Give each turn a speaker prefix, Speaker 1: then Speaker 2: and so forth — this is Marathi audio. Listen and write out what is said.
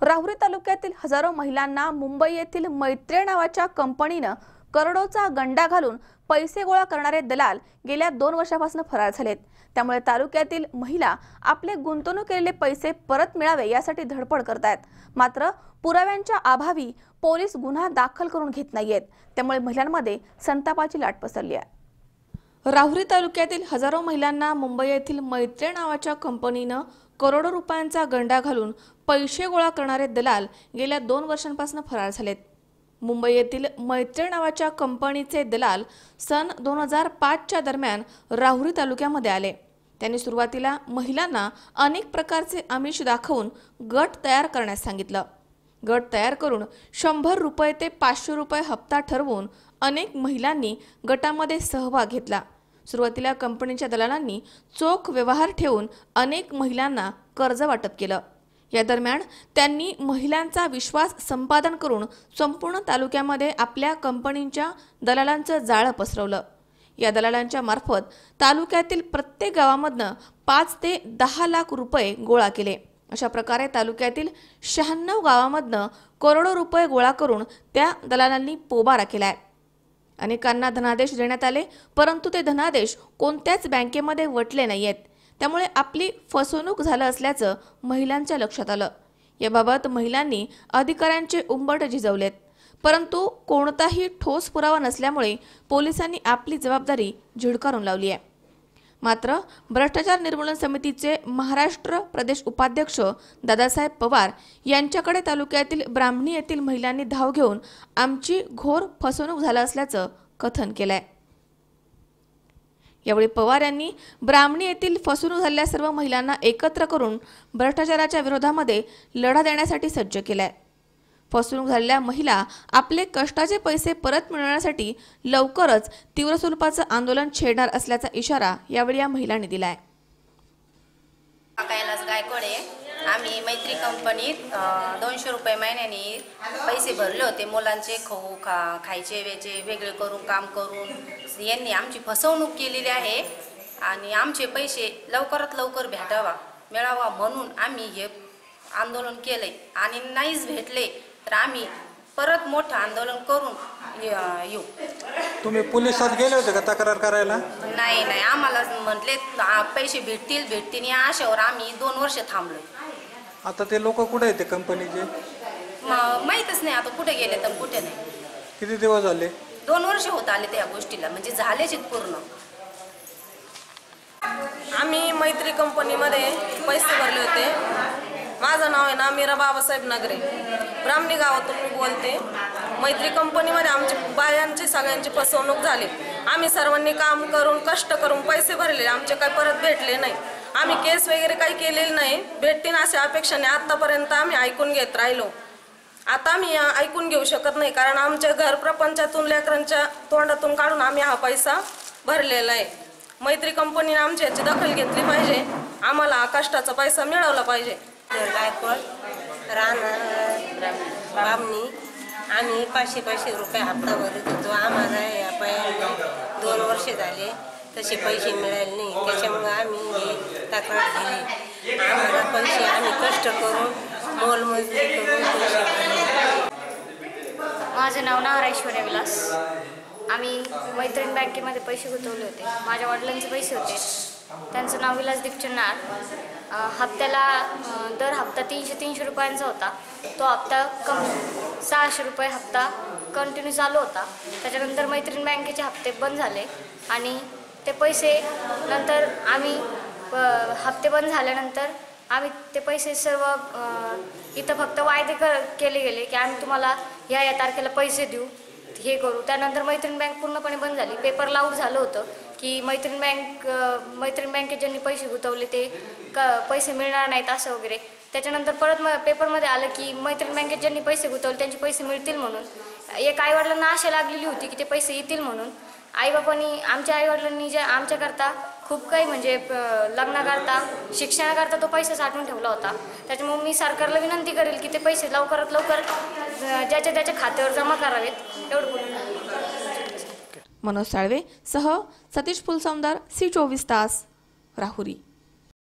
Speaker 1: राहुरी तालुक्यातील हजारो महिलांना मुंबई येथील मैत्रे नावाच्या कंपनीनं करोडोचा गंडा घालून पैसे गोळा करणारे दलाल गेल्या दोन वर्षापासून फरार झालेत. त्यामुळे तालुक्यातील महिला आपले गुंतवणूक केलेले पैसे परत मिळावे यासाठी धडपड करतायत. मात्र पुराव्यांच्या अभावी पोलीस गुन्हा दाखल करून घेत नाहीयेत. त्यामुळे महिलांमध्ये संतापाची लाट पसरली आहे. राहुरी तालुक्यातील हजारो महिलांना मुंबई येथील मैत्रे नावाच्या कंपनीनं करोडो रुपयांचा गंडा घालून पैसे गोळा करणारे दलाल गेल्या दोन वर्षांपासून फरार झालेत. मुंबई येथील मैत्रे नावाच्या कंपनीचे दलाल सन दोन हजार पाचच्या दरम्यान राहुरी तालुक्यामध्ये आले. त्यांनी सुरुवातीला महिलांना अनेक प्रकारचे आमिष दाखवून गट तयार करण्यास सांगितलं. गट तयार करून शंभर रुपये ते पाचशे रुपये हप्ता ठरवून अनेक महिलांनी गटामध्ये सहभाग घेतला. सुरुवातीला कंपनीच्या दलालांनी चोख व्यवहार ठेवून अनेक महिलांना कर्ज वाटप केलं. या दरम्यान त्यांनी महिलांचा विश्वास संपादन करून संपूर्ण तालुक्यामध्ये आपल्या कंपनीच्या दलालांचं जाळं पसरवलं. या दलालांच्या मार्फत तालुक्यातील प्रत्येक गावामधनं पाच ते दहा लाख रुपये गोळा केले. अशा प्रकारे तालुक्यातील शहाण्णव गावामधनं करोडो रुपये गोळा करून त्या दलालांनी पोबारा केलाय. अनेकांना धनादेश देण्यात आले परंतु ते धनादेश कोणत्याच बँकेमध्ये वटले नाहीयेत. त्यामुळे आपली फसवणूक झालं असल्याचं महिलांच्या लक्षात आलं. याबाबत महिलांनी अधिकाऱ्यांचे उंबट झिजवलेत. परंतु कोणताही ठोस पुरावा नसल्यामुळे पोलिसांनी आपली जबाबदारी झिडकारून लावली आहे. मात्र भ्रष्टाचार निर्मूलन समितीचे महाराष्ट्र प्रदेश उपाध्यक्ष दादासाहेब पवार यांच्याकडे तालुक्यातील ब्राह्मणी येथील महिलांनी धाव घेऊन आमची घोर फसवणूक झालं असल्याचं कथन केलंय. यावेळी पवार यांनी ब्राह्मणी येथील फसवणूक झालेल्या सर्व महिलांना एकत्र करून भ्रष्टाचाराच्या विरोधामध्ये लढा देण्यासाठी सज्ज केलाय. फसवणूक झालेल्या महिला आपले कष्टाचे पैसे परत मिळवण्यासाठी लवकरच तीव्र स्वरूपाचं आंदोलन छेडणार असल्याचा इशारा यावेळी या महिलांनी दिला
Speaker 2: कैलास गायकवाडे आम्ही मैत्री कंपनीत दोनशे रुपये महिन्याने पैसे भरले होते. मुलांचे खाऊ खा खायचे वेचे वेगळे करून काम करून. यांनी आमची फसवणूक केलेली आहे आणि आमचे पैसे लवकरात लवकर भेटावा मिळावा म्हणून आम्ही हे आंदोलन केलंय. आणि नाहीच भेटले तर आम्ही परत मोठं आंदोलन करून ये- येऊ.
Speaker 3: तुम्ही पोलिसात गेले होते का तक्रार करायला?
Speaker 2: नाही नाही. आम्हाला म्हटले आ, पैसे भेटतील भेटतील. या आशावर आम्ही दोन वर्ष थांबलोय.
Speaker 3: आता ते लोक कुठे आहेत ते कंपनीचे?
Speaker 2: म- माहीतच नाही आता कुठे गेले तर कुठे नाही.
Speaker 3: किती दिवस झाले?
Speaker 2: दोन वर्ष होत आले त्या गोष्टीला म्हणजे झालेच आहेत पूर्ण.
Speaker 4: आम्ही मैत्री कंपनीमध्ये पैसे भरले होते. माझं नाव आहे ना मीरा बाबासाहेब नगरे. ब्राह्मणी गावातून मी बोलते. मैत्री कंपनीमध्ये आमची बायांची सगळ्यांची फसवणूक झाली. आम्ही सर्वांनी काम करून कष्ट करून पैसे भरले आमचे काही परत भेटले नाही. आम्ही केस वगैरे काही केलेली नाही. भेटतील अशा अपेक्षाने आत्तापर्यंत आम्ही ऐकून घेत राहिलो. आता आम्ही ऐकून घेऊ शकत नाही. कारण आमच्या घर प्रपंचातून लेकरांच्या तोंडातून काढून आम्ही हा पैसा भरलेला आहे. मैत्री कंपनीने आमची याची दखल घेतली पाहिजे. आम्हाला कष्टाचा पैसा मिळवला पाहिजे.
Speaker 5: गायकवाड राहणार बामणी आम्ही पाचशे पाचशे रुपये हप्ता भरत होतो. आम्हाला या पहिल्यांदा दोन वर्ष झाले. तसे पैसे मिळाले नाही. त्याच्यामुळे आम्ही हे तक्रार दिली आम्हाला पैसे आम्ही कष्ट करून मोलमजुरी करून पैसे
Speaker 6: माझं नाव नारायश्वर्या विलास. आम्ही मैत्रीण बँकेमध्ये पैसे गुंतवले होते. माझ्या वडिलांचे पैसे होते. त्यांचं नाव विलास दीपचंद हप्त्याला दर हप्ता तीनशे तीनशे रुपयांचा होता. तो हप्ता कम सहाशे रुपये हप्ता कंटिन्यू चालू होता. त्याच्यानंतर मैत्रीण बँकेचे हप्ते बंद झाले आणि ते पैसे नंतर आम्ही प- हप्ते बंद झाल्यानंतर आम्ही ते पैसे सर्व इथं फक्त वायदे कर केले गेले की आम्ही तुम्हाला ह्या या तारखेला पैसे देऊ हे करू. त्यानंतर मैत्रीण बँक पूर्णपणे बंद झाली. पेपर लाऊड झालं होतं. की मैत्रीण बँक मैत्रीण बँकेत ज्यांनी पैसे गुंतवले ते क पैसे मिळणार नाहीत असं वगैरे. त्याच्यानंतर परत मग पेपरमध्ये आलं की मैत्रीण बँकेत ज्यांनी पैसे गुंतवले त्यांचे पैसे मिळतील म्हणून. एक आईवडिलांना आशा लागलेली होती की ते पैसे येतील म्हणून. आईबापांनी आमच्या आईवडिलांनी ज्या आमच्याकरता खूप काही म्हणजे लग्नाकरता शिक्षणाकरता तो पैसा साठवून ठेवला होता. त्याच्यामुळे मी सरकारला विनंती करेल की ते पैसे लवकरात लवकर ज्याच्या त्याच्या खात्यावर जमा करावेत. एवढं बोलून.
Speaker 1: मनोज साळवे सह सतीश फुलसौंदर सी चोवीस तास राहुरी.